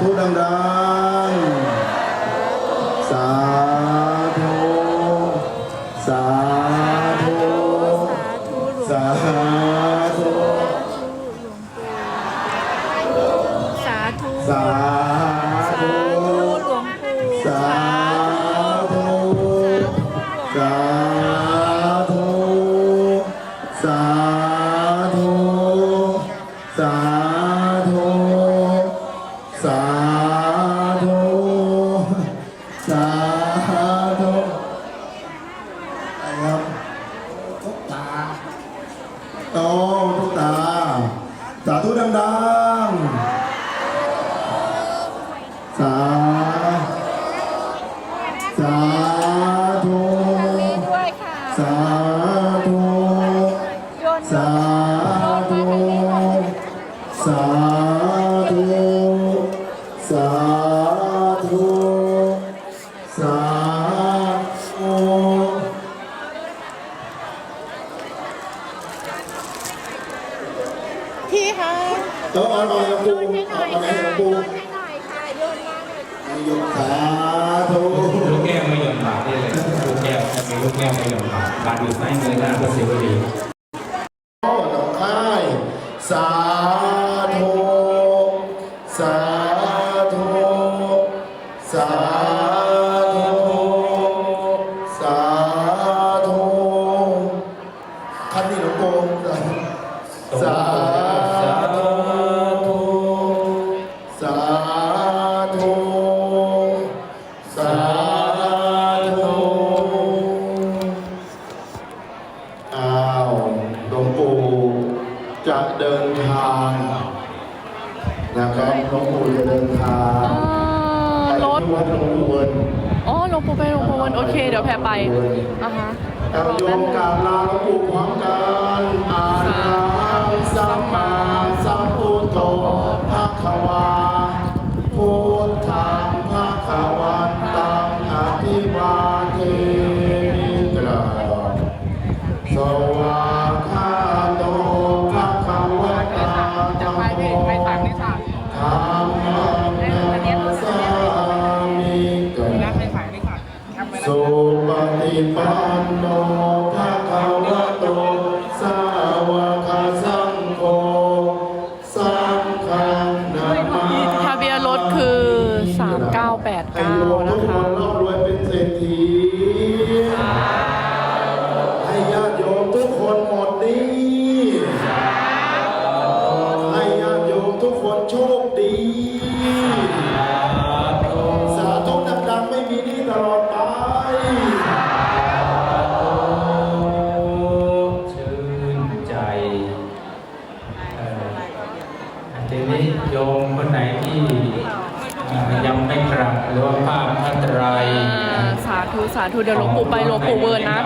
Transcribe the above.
ธุดังๆ สาธุ สาธุ สาธุหลวงสาธุสาธุ โตทุกตา สาธุดังๆ สา สาธุ ด้วยค่ะสาธุ โยนสาธุ สาธุ สาธุ พี่คะโต๊ะเอาหน่อยหลวงปู่เอาหน่อยหลวงปู่ให้หน่อยค่ะโยนมาหน่อยให้ยกสาธุลูกแก้วไม่หย่อนบาทได้เลยลูกแก้วจะมีลูกแก้วไม่หย่อนบาทบาทอยู่ซ้ายมือหน้าพระศิวลีโอ้ดอกไม้สาธุสาธุสา นะครับหลวงปู่จะเดินทางอ๋อไปรถที่วัดหลวงปู่เวิร์นอ๋อหลวงปู่ไปหลวงปู่วันโอเคเดี๋ยวแพรไปอะฮะเอาโยมกราบลาหลวงปู่พร้อมกันอาหังสัมมาสัมพุทโธภะคะวา สุปฏิปันโนภะคะวะโต สาวกสังโฆ สังฆังนามาทะเบียนรถคือให้โยม3989ทุนะกคคะนร่ำรวยเป็นเศรษฐี สาธุเดี๋ยวหลวงปู่ไปหลวงปู่เวิร์นนะ